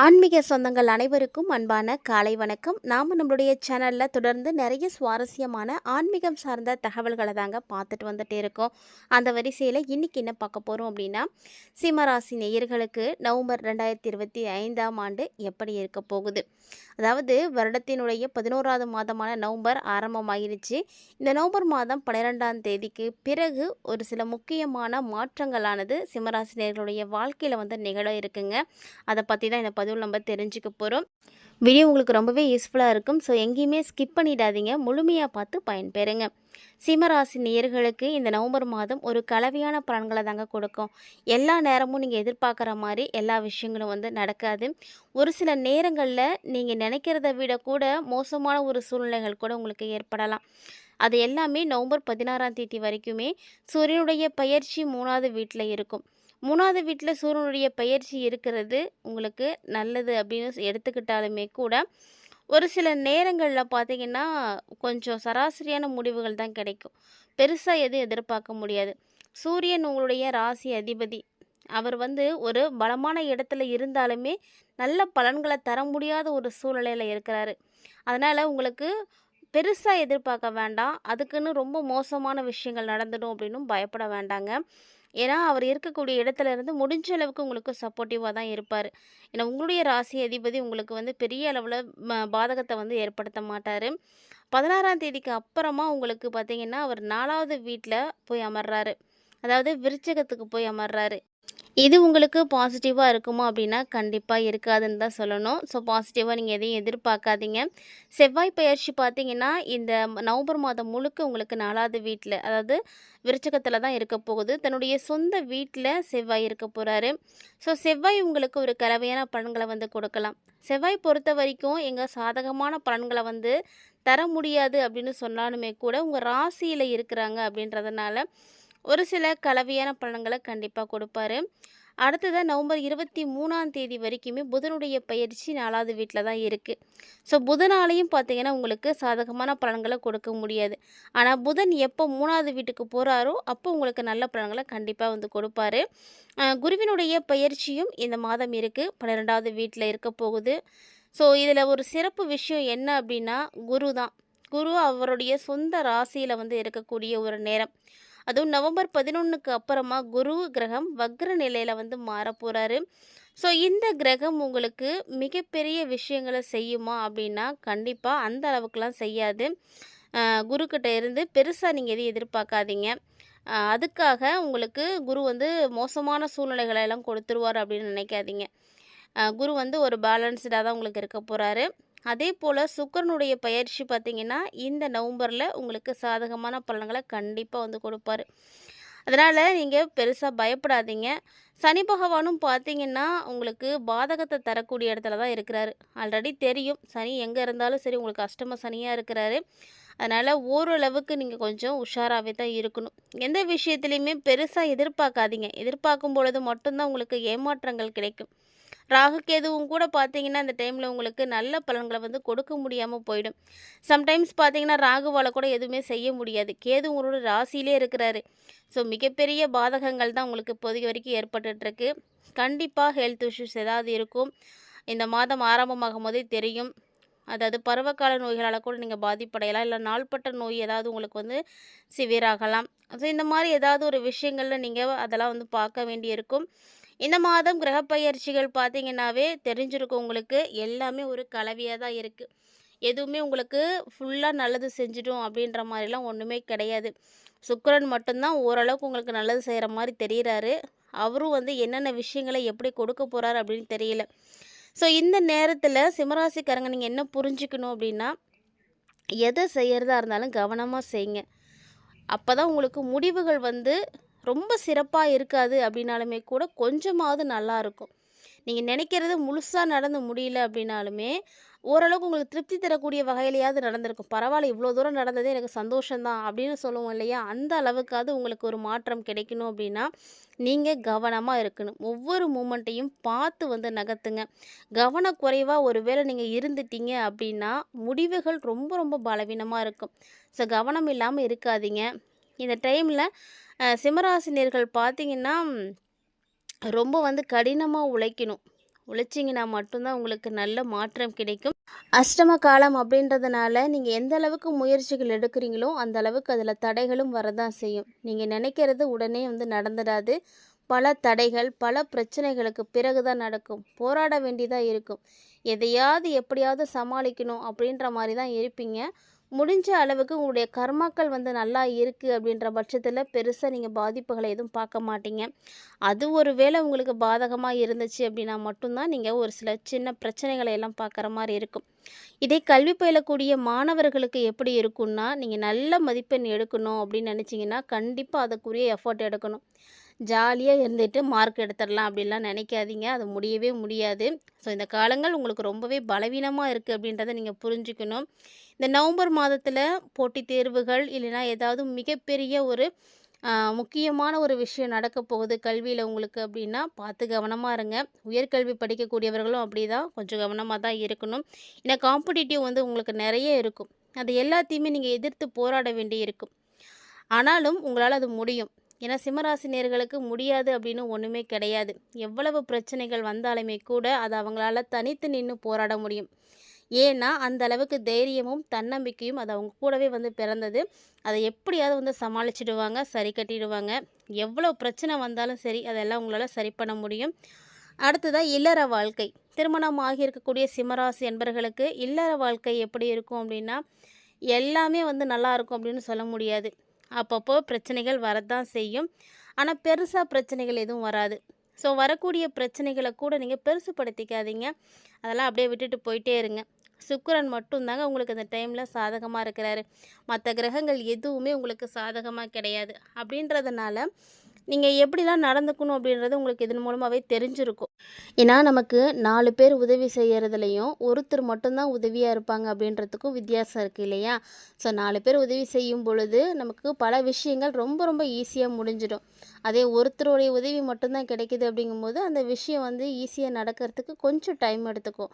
ஆன்மீக சொந்தங்கள் அனைவருக்கும் அன்பான காலை வணக்கம். நாம் நம்மளுடைய சேனலில் தொடர்ந்து நிறைய சுவாரஸ்யமான ஆன்மீகம் சார்ந்த தகவல்களை தாங்க பார்த்துட்டு வந்துட்டே இருக்கோம். அந்த வரிசையில் இன்றைக்கி என்ன பார்க்க போகிறோம் அப்படின்னா சிம்மராசி நேயர்களுக்கு நவம்பர் ரெண்டாயிரத்தி இருபத்தி ஐந்தாம் ஆண்டு எப்படி இருக்க போகுது? அதாவது வருடத்தினுடைய பதினோராவது மாதமான நவம்பர் ஆரம்பமாயிருச்சு. இந்த நவம்பர் மாதம் பன்னிரெண்டாம் தேதிக்கு பிறகு ஒரு சில முக்கியமான மாற்றங்களானது சிம்மராசினியர்களுடைய வாழ்க்கையில் வந்து நிகழ இருக்குங்க. அதை பற்றி தான் இந்த பதிவில் நம்ம தெரிஞ்சுக்க போகிறோம் வீடியோ உங்களுக்கு ரொம்பவே யூஸ்ஃபுல்லாக இருக்கும். ஸோ எங்கேயுமே ஸ்கிப் பண்ணிடாதீங்க. முழுமையாக பார்த்து பயன்பெறுங்க. சிம்மராசி நேர்களுக்கு இந்த நவம்பர் மாதம் ஒரு கலவையான பலன்களை தாங்க கொடுக்கும். எல்லா நேரமும் நீங்கள் எதிர்பார்க்குற மாதிரி எல்லா விஷயங்களும் வந்து நடக்காது. ஒரு சில நேரங்களில் நீங்கள் நினைக்கிறத விட கூட மோசமான ஒரு சூழ்நிலைகள் கூட உங்களுக்கு ஏற்படலாம். அது எல்லாமே நவம்பர் பதினாறாம் தேதி வரைக்குமே சூரியனுடைய பயிற்சி மூணாவது வீட்டில் இருக்கும். மூணாவது வீட்டில் சூரியனுடைய பயிற்சி இருக்கிறது உங்களுக்கு நல்லது அப்படின்னு எடுத்துக்கிட்டாலுமே கூட ஒரு சில நேரங்களில் பார்த்தீங்கன்னா கொஞ்சம் சராசரியான முடிவுகள் தான் கிடைக்கும். பெருசாக எதுவும் எதிர்பார்க்க முடியாது. சூரியன் உங்களுடைய ராசி அதிபதி. அவர் வந்து ஒரு பலமான இடத்துல இருந்தாலுமே நல்ல பலன்களை தர முடியாத ஒரு சூழ்நிலையில் இருக்கிறாரு. அதனால் உங்களுக்கு பெருசாக எதிர்பார்க்க வேண்டாம். அதுக்குன்னு ரொம்ப மோசமான விஷயங்கள் நடந்துடும் அப்படின்னும் பயப்பட வேண்டாங்க. ஏன்னா அவர் இருக்கக்கூடிய இடத்துல இருந்து முடிஞ்ச அளவுக்கு உங்களுக்கு சப்போர்ட்டிவாக தான் இருப்பார். ஏன்னா உங்களுடைய ராசி அதிபதி உங்களுக்கு வந்து பெரிய அளவில் பாதகத்தை வந்து ஏற்படுத்த மாட்டார். பதினாறாம் தேதிக்கு அப்புறமா உங்களுக்கு பார்த்தீங்கன்னா அவர் நாலாவது வீட்டில் போய் அமர்றாரு. அதாவது விருச்சகத்துக்கு போய் அமர்றாரு. இது உங்களுக்கு பாசிட்டிவாக இருக்குமா அப்படின்னா கண்டிப்பாக இருக்காதுன்னு தான் சொல்லணும். ஸோ பாசிட்டிவாக நீங்கள் எதையும் எதிர்பார்க்காதீங்க. செவ்வாய் பயிற்சி பார்த்தீங்கன்னா இந்த நவம்பர் மாதம் முழுக்க உங்களுக்கு நாலாவது வீட்டில் அதாவது விருச்சகத்தில் தான் இருக்க போகுது. தன்னுடைய சொந்த வீட்டில் செவ்வாய் இருக்க போகிறாரு ஸோ செவ்வாய் உங்களுக்கு ஒரு கலவையான பலன்களை வந்து கொடுக்கலாம். செவ்வாய் பொறுத்த வரைக்கும் எங்கள் சாதகமான பலன்களை வந்து தர முடியாது அப்படின்னு சொன்னாலுமே கூட உங்கள் ராசியில் இருக்கிறாங்க அப்படின்றதுனால ஒரு சில கலவையான பலன்களை கண்டிப்பாக கொடுப்பாரு. அடுத்ததாக நவம்பர் இருபத்தி மூணாம் தேதி வரைக்குமே புதனுடைய பயிற்சி நாலாவது வீட்டில் தான் இருக்குது ஸோ புதனாலையும் பார்த்தீங்கன்னா உங்களுக்கு சாதகமான பலன்களை கொடுக்க முடியாது. ஆனால் புதன் எப்போ மூணாவது வீட்டுக்கு போகிறாரோ அப்போ உங்களுக்கு நல்ல பலன்களை கண்டிப்பாக வந்து கொடுப்பாரு. குருவினுடைய பயிற்சியும் இந்த மாதம் இருக்குது பன்னிரெண்டாவது வீட்டில் இருக்க போகுது. ஸோ இதில் ஒரு சிறப்பு விஷயம் என்ன அப்படின்னா குரு தான். குரு அவருடைய சொந்த ராசியில் வந்து இருக்கக்கூடிய ஒரு நேரம். அதுவும் நவம்பர் பதினொன்றுக்கு அப்புறமா குரு கிரகம் வக்ர நிலையில் வந்து மாற போகிறாரு ஸோ இந்த கிரகம் உங்களுக்கு மிகப்பெரிய விஷயங்களை செய்யுமா அப்படின்னா கண்டிப்பாக அந்த அளவுக்குலாம் செய்யாது. குருக்கிட்ட இருந்து பெருசாக நீங்கள் எதையும் எதிர்பார்க்காதீங்க. அதுக்காக உங்களுக்கு குரு வந்து மோசமான சூழ்நிலைகளை எல்லாம் கொடுத்துருவார் அப்படின்னு நினைக்காதீங்க. குரு வந்து ஒரு பேலன்ஸ்டாக தான் உங்களுக்கு இருக்க போகிறாரு அதே போல் சுக்கரனுடைய பயிற்சி பார்த்திங்கன்னா இந்த நவம்பரில் உங்களுக்கு சாதகமான பலன்களை கண்டிப்பாக வந்து கொடுப்பாரு. அதனால் நீங்கள் பெருசாக பயப்படாதீங்க. சனி பகவானும் பார்த்தீங்கன்னா உங்களுக்கு பாதகத்தை தரக்கூடிய இடத்துல தான் இருக்கிறாரு. ஆல்ரெடி தெரியும். சனி எங்கே இருந்தாலும் சரி உங்களுக்கு அஷ்டம சனியாக இருக்கிறாரு. அதனால் ஓரளவுக்கு நீங்கள் கொஞ்சம் உஷாராகவே தான் இருக்கணும். எந்த விஷயத்துலையுமே பெருசாக எதிர்பார்க்காதீங்க. எதிர்பார்க்கும் பொழுது மட்டும்தான் உங்களுக்கு ஏமாற்றங்கள் கிடைக்கும். ராகு கேதுவும் கூட பார்த்தீங்கன்னா இந்த டைமில் உங்களுக்கு நல்ல பலன்களை வந்து கொடுக்க முடியாமல் போயிடும். சம்டைம்ஸ் பார்த்தீங்கன்னா ராகுவால் கூட எதுவுமே செய்ய முடியாது. கேது உங்களோட ராசியிலே இருக்கிறாரு. ஸோ மிகப்பெரிய பாதகங்கள் தான் உங்களுக்கு இப்போதைக்கு வரைக்கும் ஏற்பட்டுருக்கு கண்டிப்பாக ஹெல்த் இஷ்யூஸ் ஏதாவது இருக்கும். இந்த மாதம் ஆரம்பமாகும் போதே தெரியும். அதாவது பருவகால நோய்களால் கூட நீங்கள் பாதிப்படையலாம். இல்லை நாள்பட்ட நோய் ஏதாவது உங்களுக்கு வந்து சிவியராகலாம். ஸோ இந்த மாதிரி ஏதாவது ஒரு விஷயங்களில் நீங்கள் அதெல்லாம் வந்து பார்க்க வேண்டியிருக்கும். இந்த மாதம் கிரகப்பயிற்சிகள் பார்த்தீங்கன்னாவே தெரிஞ்சிருக்கும் உங்களுக்கு. எல்லாமே ஒரு கலவையாக தான் இருக்குது எதுவுமே உங்களுக்கு ஃபுல்லாக நல்லது செஞ்சிடும் அப்படின்ற மாதிரிலாம் ஒன்றுமே கிடையாது. சுக்கரன் மட்டும்தான் ஓரளவுக்கு உங்களுக்கு நல்லது செய்கிற மாதிரி தெரிகிறாரு அவரும் வந்து என்னென்ன விஷயங்களை எப்படி கொடுக்க போகிறாரு அப்படின்னு தெரியல. ஸோ இந்த நேரத்தில் சிம்மராசிக்காரங்க நீங்கள் என்ன புரிஞ்சுக்கணும் அப்படின்னா எதை செய்கிறதா இருந்தாலும் கவனமாக செய்யுங்க அப்போ தான் உங்களுக்கு முடிவுகள் வந்து ரொம்ப சிறப்பாக இருக்காது அப்படின்னாலுமே கூட கொஞ்சமாவது நல்லாயிருக்கும் நீங்கள் நினைக்கிறது முழுசாக நடந்து முடியல அப்படின்னாலுமே ஓரளவுக்கு உங்களுக்கு திருப்தி தரக்கூடிய வகையிலையாவது நடந்திருக்கும். பரவாயில்ல இவ்வளோ தூரம் நடந்ததே எனக்கு சந்தோஷம்தான் அப்படின்னு சொல்லுவோம் இல்லையா? அந்த அளவுக்காவது உங்களுக்கு ஒரு மாற்றம் கிடைக்கணும் அப்படின்னா நீங்கள் கவனமாக இருக்கணும். ஒவ்வொரு மூமெண்ட்டையும் பார்த்து வந்து நகர்த்துங்க. கவனக்குறைவாக ஒரு வேளை நீங்கள் இருந்துட்டீங்க அப்படின்னா முடிவுகள் ரொம்ப ரொம்ப பலவீனமாக இருக்கும். ஸோ கவனம் இல்லாமல் இருக்காதீங்க. இந்த டைமில் சிம்மராசினியர்கள் பார்த்திங்கன்னா ரொம்ப வந்து கடினமாக உழைக்கணும். உழைச்சிங்கன்னா மட்டும்தான் உங்களுக்கு நல்ல மாற்றம் கிடைக்கும். அஷ்டம காலம் அப்படின்றதுனால நீங்கள் எந்த அளவுக்கு முயற்சிகள் எடுக்கிறீங்களோ அந்த அளவுக்கு அதில் தடைகளும் வரதான் செய்யும். நீங்கள் நினைக்கிறது உடனே வந்து நடந்துடாது. பல தடைகள் பல பிரச்சனைகளுக்கு பிறகு தான் நடக்கும். போராட வேண்டியதாக இருக்கும். எதையாவது எப்படியாவது சமாளிக்கணும் அப்படின்ற மாதிரி தான் இருப்பீங்க. முடிஞ்ச அளவுக்கு உங்களுடைய கர்மாக்கள் வந்து நல்லா இருக்குது அப்படின்ற பட்சத்தில் பெருசாக நீங்கள் பாதிப்புகளை எதுவும் பார்க்க மாட்டீங்க. அது ஒரு வேளை உங்களுக்கு பாதகமாக இருந்துச்சு அப்படின்னா மட்டும்தான் நீங்கள் ஒரு சில சின்ன பிரச்சனைகளை எல்லாம் பார்க்குற மாதிரி இருக்கும். இதே கல்வி பயிலக்கூடிய மாணவர்களுக்கு எப்படி இருக்கும்னா நீங்கள் நல்ல மதிப்பெண் எடுக்கணும் அப்படின்னு நினச்சிங்கன்னா கண்டிப்பாக அதுக்குரிய எஃபோர்ட் எடுக்கணும். ஜாலியாக இருந்துட்டு மார்க் எடுத்துடலாம் அப்படின்லாம் நினைக்காதீங்க. அது முடியவே முடியாது. ஸோ இந்த காலங்கள் உங்களுக்கு ரொம்பவே பலவீனமாக இருக்குது அப்படின்றத நீங்கள் புரிஞ்சுக்கணும். இந்த நவம்பர் மாதத்தில் போட்டித் தேர்வுகள் இல்லைன்னா ஏதாவது மிகப்பெரிய ஒரு முக்கியமான ஒரு விஷயம் நடக்க போகுது கல்வியில் உங்களுக்கு அப்படின்னா பார்த்து கவனமாக இருங்க. உயர்கல்வி படிக்கக்கூடியவர்களும் அப்படி தான் கொஞ்சம் கவனமாக தான் இருக்கணும். ஏன்னா காம்படிட்டிவ் வந்து உங்களுக்கு நிறைய இருக்கும். அது எல்லாத்தையுமே நீங்கள் எதிர்த்து போராட வேண்டி இருக்கும் ஆனாலும் உங்களால் அது முடியும். ஏன்னா சிம்மராசி நேர்களுக்கு முடியாது அப்படின்னு ஒன்றுமே கிடையாது. எவ்வளவு பிரச்சனைகள் வந்தாலுமே கூட அதை அவங்களால தனித்து நின்று போராட முடியும். ஏன்னா அந்த அளவுக்கு தைரியமும் தன்னம்பிக்கையும் அது அவங்க கூடவே வந்து பிறந்தது. அதை எப்படியாவது வந்து சமாளிச்சிடுவாங்க சரி கட்டிடுவாங்க. எவ்வளோ பிரச்சனை வந்தாலும் சரி அதெல்லாம் உங்களால் சரி பண்ண முடியும். அடுத்ததாக இல்லற வாழ்க்கை. திருமணம் ஆகியிருக்கக்கூடிய சிம்மராசி என்பர்களுக்கு இல்லற வாழ்க்கை எப்படி இருக்கும் அப்படின்னா எல்லாமே வந்து நல்லா இருக்கும் அப்படின்னு சொல்ல முடியாது. அப்பப்போ பிரச்சனைகள் வரதான் செய்யும். ஆனால் பெருசாக பிரச்சனைகள் எதுவும் வராது. ஸோ வரக்கூடிய பிரச்சனைகளை கூட நீங்கள் பெருசுப்படுத்திக்காதீங்க அதெல்லாம் அப்படியே விட்டுட்டு போயிட்டே இருங்க. சுக்கிரன் மட்டும்தாங்க உங்களுக்கு அந்த டைமில் சாதகமாக இருக்கிறாரு. மற்ற கிரகங்கள் எதுவுமே உங்களுக்கு சாதகமாக கிடையாது. அப்படின்றதுனால நீங்கள் எப்படிலாம் நடந்துக்கணும் அப்படின்றது உங்களுக்கு இதன் மூலமாகவே தெரிஞ்சிருக்கும். ஏன்னா நமக்கு நாலு பேர் உதவி செய்கிறதுலையும் ஒருத்தர் மட்டும்தான் உதவியாக இருப்பாங்க அப்படின்றதுக்கும் வித்தியாசம் இருக்குது இல்லையா? ஸோ நாலு பேர் உதவி செய்யும் பொழுது நமக்கு பல விஷயங்கள் ரொம்ப ரொம்ப ஈஸியாக முடிஞ்சிடும். அதே ஒருத்தருடைய உதவி மட்டும்தான் கிடைக்குது அப்படிங்கும்போது அந்த விஷயம் வந்து ஈஸியாக நடக்கிறதுக்கு கொஞ்சம் டைம் எடுத்துக்கும்.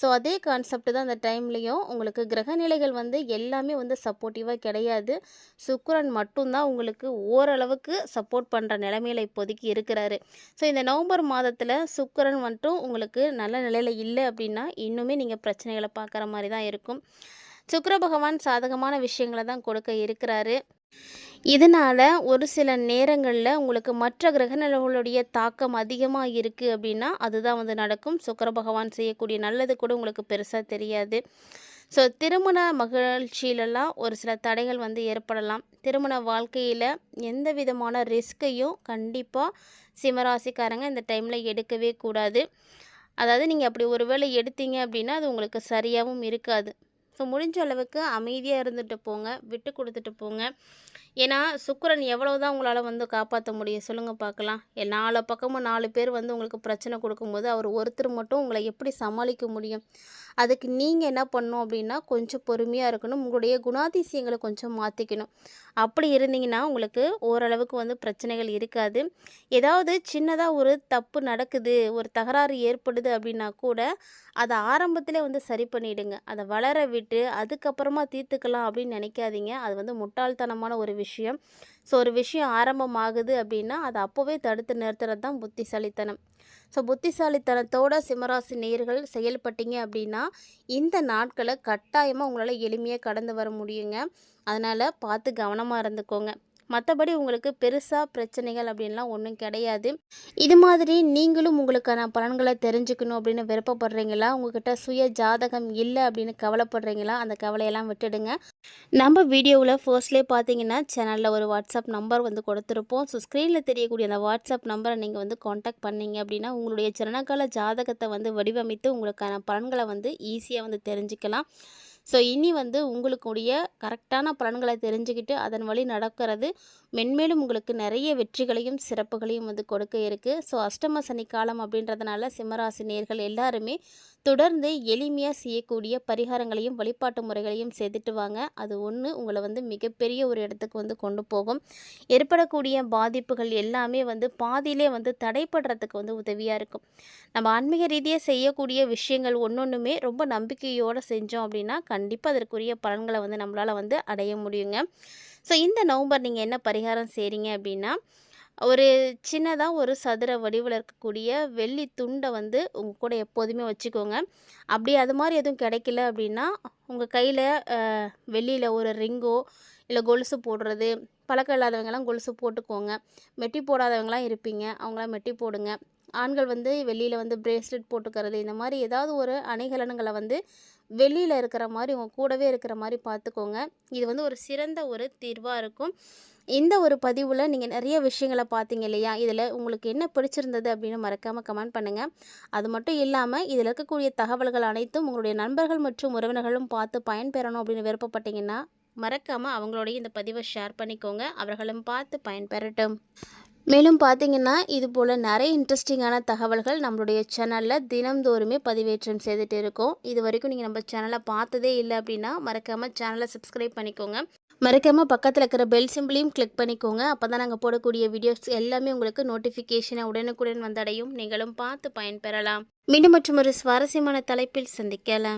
ஸோ அதே கான்செப்ட் தான் அந்த டைம்லேயும் உங்களுக்கு கிரகநிலைகள் வந்து எல்லாமே வந்து சப்போர்ட்டிவாக கிடையாது. சுக்கரன் மட்டும்தான் உங்களுக்கு ஓரளவுக்கு சப்போர்ட் பண்ணுற நிலமையில இப்போதைக்கு இருக்கிறாரு. ஸோ இந்த நவம்பர் மாதத்தில் சுக்கரன் மட்டும் உங்களுக்கு நல்ல நிலையில் இல்லை அப்படின்னா இன்னுமே நீங்கள் பிரச்சனைகளை பார்க்குற மாதிரி தான் இருக்கும். சுக்கர பகவான் சாதகமான விஷயங்களை தான் கொடுக்க இருக்கிறாரு. இதனால் ஒரு சில நேரங்களில் உங்களுக்கு மற்ற கிரக நிலவுகளுடைய தாக்கம் அதிகமாக இருக்குது அப்படின்னா அதுதான் வந்து நடக்கும். சுக்கிர பகவான் செய்யக்கூடிய நல்லது கூட உங்களுக்கு பெருசாக தெரியாது. ஸோ திருமண மகிழ்ச்சியிலலாம் ஒரு சில தடைகள் வந்து ஏற்படலாம். திருமண வாழ்க்கையில் எந்த விதமான ரிஸ்க்கையும் கண்டிப்பாக சிம்மராசிக்காரங்க இந்த டைமில் எடுக்கவே கூடாது. அதாவது நீங்கள் அப்படி ஒரு வேளை எடுத்தீங்க அப்படின்னா அது உங்களுக்கு சரியாகவும் இருக்காது. ஸோ முடிஞ்ச அளவுக்கு அமைதியாக இருந்துட்டு போங்க விட்டு கொடுத்துட்டு போங்க. ஏன்னா சுக்கரன் எவ்வளோ தான் உங்களால் வந்து காப்பாற்ற முடியும் சொல்லுங்கள் பார்க்கலாம் நாலு பக்கமும் நாலு பேர் வந்து உங்களுக்கு பிரச்சனை கொடுக்கும்போது அவர் ஒருத்தர் மட்டும் உங்களை எப்படி சமாளிக்க முடியும்? அதுக்கு நீங்கள் என்ன பண்ணணும் அப்படின்னா கொஞ்சம் பொறுமையாக இருக்கணும். உங்களுடைய குணாதிசயங்களை கொஞ்சம் மாற்றிக்கணும் அப்படி இருந்தீங்கன்னா உங்களுக்கு ஓரளவுக்கு வந்து பிரச்சனைகள் இருக்காது. ஏதாவது சின்னதாக ஒரு தப்பு நடக்குது ஒரு தகராறு ஏற்படுது அப்படின்னா கூட அதை ஆரம்பத்தில் வந்து சரி பண்ணிவிடுங்க அதை வளர விட்டு அதுக்கப்புறமா தீர்த்துக்கலாம் அப்படின்னு நினைக்காதீங்க. அது வந்து முட்டாள்தனமான ஒரு விஷயம். ஸோ ஒரு விஷயம் ஆரம்பமாகுது அப்படின்னா அதை அப்போவே தடுத்து நிறுத்துறது தான் புத்திசாலித்தனம். ஸோ புத்திசாலித்தனத்தோட சிம்மராசி நேர்கள் செயல்பட்டீங்க அப்படின்னா இந்த நாட்களை கட்டாயமாக உங்களால் எளிமையாக கடந்து வர முடியுங்க. அதனால் பார்த்து கவனமாக இருந்துக்கோங்க. மற்றபடி உங்களுக்கு பெருசாக பிரச்சனைகள் அப்படின்லாம் ஒன்றும் கிடையாது. இது மாதிரி நீங்களும் உங்களுக்கான பலன்களை தெரிஞ்சுக்கணும் அப்படின்னு விருப்பப்படுறீங்களா? உங்ககிட்ட சுய ஜாதகம் இல்லை அப்படின்னு கவலைப்படுறீங்களா? அந்த கவலையெல்லாம் விட்டுடுங்க. நம்ம வீடியோவில் ஃபர்ஸ்ட்லேயே பார்த்தீங்கன்னா சேனலில் ஒரு வாட்ஸ்அப் நம்பர் வந்து கொடுத்துருப்போம். ஸோ ஸ்க்ரீனில் தெரியக்கூடிய அந்த வாட்ஸ்அப் நம்பரை நீங்கள் வந்து காண்டாக்ட் பண்ணீங்க அப்படின்னா உங்களுடைய சிறனகால ஜாதகத்தை வந்து வடிவமைத்து உங்களுக்கான பலன்களை வந்து ஈஸியாக வந்து தெரிஞ்சுக்கலாம். ஸோ இனி வந்து உங்களுக்குடைய கரெக்டான பலன்களை தெரிஞ்சுக்கிட்டு அதன் வழி நடக்கிறது. மென்மேலும் உங்களுக்கு நிறைய வெற்றிகளையும் சிறப்புகளையும் வந்து கொடுக்க இருக்குது ஸோ அஷ்டம சனிக்காலம் அப்படின்றதுனால சிம்மராசி நேர்கள் எல்லாருமே தொடர்ந்து எளிமையாக செய்யக்கூடிய பரிகாரங்களையும் வழிபாட்டு முறைகளையும் செய்துட்டு வாங்க. அது ஒன்று உங்களை வந்து மிகப்பெரிய ஒரு இடத்துக்கு வந்து கொண்டு போகும். ஏற்படக்கூடிய பாதிப்புகள் எல்லாமே வந்து பாதியிலே வந்து தடைப்படுறதுக்கு வந்து உதவியாக இருக்கும். நம்ம ஆன்மீக ரீதியாக செய்யக்கூடிய விஷயங்கள் ஒன்றொன்றுமே ரொம்ப நம்பிக்கையோடு செஞ்சோம் அப்படின்னா கண்டிப்பாக அதற்குரிய பலன்களை வந்து நம்மளால் வந்து அடைய முடியுங்க. ஸோ இந்த நவம்பர் நீங்கள் என்ன பரிகாரம் செய்கிறீங்க அப்படின்னா ஒரு சின்னதாக ஒரு சதுர வடிவில் இருக்கக்கூடிய வெள்ளி துண்டை வந்து உங்கள் கூட எப்போதுமே வச்சுக்கோங்க. அப்படி அது மாதிரி எதுவும் கிடைக்கல அப்படின்னா உங்கள் கையில் வெள்ளியில் ஒரு ரிங்கோ இல்லை கொலுசு போடுறது பழக்கம் இல்லாதவங்கலாம் கொலுசு போட்டுக்கோங்க. மெட்டி போடாதவங்களாம் இருப்பீங்க அவங்களாம் மெட்டி போடுங்க. ஆண்கள் வந்து வெள்ளியில் வந்து பிரேஸ்லெட் போட்டுக்கிறது இந்த மாதிரி ஏதாவது ஒரு அணிகலன்களை வந்து வெளியில் இருக்கிற மாதிரி உங்கள் கூடவே இருக்கிற மாதிரி பார்த்துக்கோங்க இது வந்து ஒரு சிறந்த ஒரு தீர்வாக இருக்கும். இந்த ஒரு பதிவில் நீங்கள் நிறைய விஷயங்களை பார்த்தீங்க இல்லையா? இதில் உங்களுக்கு என்ன பிடிச்சிருந்தது அப்படின்னு மறக்காமல் கமெண்ட் பண்ணுங்கள் அது மட்டும் இல்லாமல் இதில் இருக்கக்கூடிய தகவல்கள் அனைத்தும் உங்களுடைய நண்பர்கள் மற்றும் உறவினர்களும் பார்த்து பயன்பெறணும் அப்படின்னு விருப்பப்பட்டீங்கன்னா மறக்காமல் அவங்களோடைய இந்த பதிவை ஷேர் பண்ணிக்கோங்க. அவர்களும் பார்த்து பயன்பெறட்டும். மேலும் பார்த்தீங்கன்னா இது போல் நிறைய இன்ட்ரெஸ்டிங்கான தகவல்கள் நம்மளுடைய சேனலில் தினம்தோறுமே பதிவேற்றம் செய்துட்டு இருக்கோம். இது வரைக்கும் நீங்கள் நம்ம சேனலை பார்த்ததே இல்லை அப்படின்னா மறக்காமல் சேனலை சப்ஸ்கிரைப் பண்ணிக்கோங்க. மறக்காமல் பக்கத்தில் இருக்கிற பெல் சிம்பிளையும் கிளிக் பண்ணிக்கோங்க. அப்போ தான் நாங்கள் போடக்கூடிய வீடியோஸ் எல்லாமே உங்களுக்கு நோட்டிஃபிகேஷனை உடனுக்குடன் வந்தடையும். நீங்களும் பார்த்து பயன்பெறலாம். மீண்டும் மற்றும் ஒரு சுவாரஸ்யமான தலைப்பில் சந்திக்கலாம்.